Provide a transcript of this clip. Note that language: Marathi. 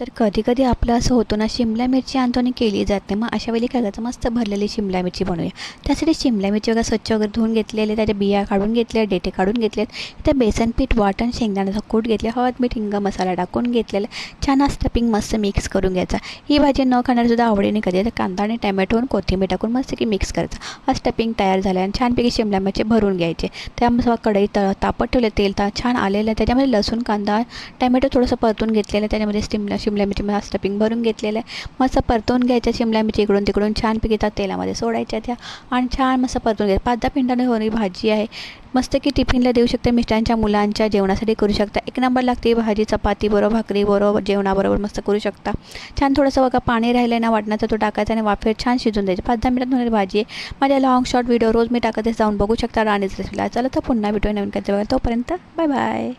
तर कधी कधी आपलं असं होतं ना शिमला मिरची आणतो आणि केली जाते. मग अशा वेळी काय करायचं? मस्त भरलेली शिमला मिरची बनवूया. त्यासाठी शिमला मिरची वगैरे स्वच्छ वगैरे धुवून घेतलेले त्याच्या बिया काढून घेतल्या डेटे काढून घेतलेत त्या बेसन पीठ वाटण शेंगदाण्याचा कूट घेतले हळद मीठ हिंग मसाला टाकून घेतलेला. छान स्टपिंग मस्त मिक्स करून घ्यायचा. ही भाजी न खाण्यासुद्धा आवडीने कधी तर कांदा आणि टॅमॅटो आणि कोथिंबीर टाकून मस्त की मिक्स करायचा. हा तयार झाला आणि छानपैकी शिमला मिरची भरून घ्यायचे. त्यामध्ये कढई त तापत ठेवले तेल ता छान आलेलं आहे. त्याच्यामध्ये लसूण कांदा टॅमॅटो थोडंसं परतून घेतलेलं आहे. त्याच्यामध्ये शिमला शिमला मिरची मस्त पिंक भरून घेतलेलं आहे. मस्त परतून घ्यायच्या शिमला मिरची इकडून तिकडून. छानपैकी त्या तेलामध्ये सोडायच्या त्या. आणि छान मस्त परतून घ्यायच्या पाच दहा मिनिटांनी होणारी भाजी आहे. मस्त की टिफिनला देऊ शकते मिस्टरांच्या मुलांच्या जेवणासाठी करू शकता. एक नंबर लागते भाजी चपाती बरोबर भाकरी बरोबर जेवणाबरोबर मस्त करू शकता. छान थोडंसं बघा पाणी राहिलं ना वाटण्याचा तो टाकायचा आणि वाफेत छान शिजून द्यायची. पाच दहा मिनिटात होणारी भाजी आहे. माझ्या लॉंग शॉर्ट व्हिडिओ रोज मी टाकत जाऊन बघू शकता राणीच रेसिपीला चला तर पुन्हा भेटू नवीन काय बघा तोपर्यंत बाय बाय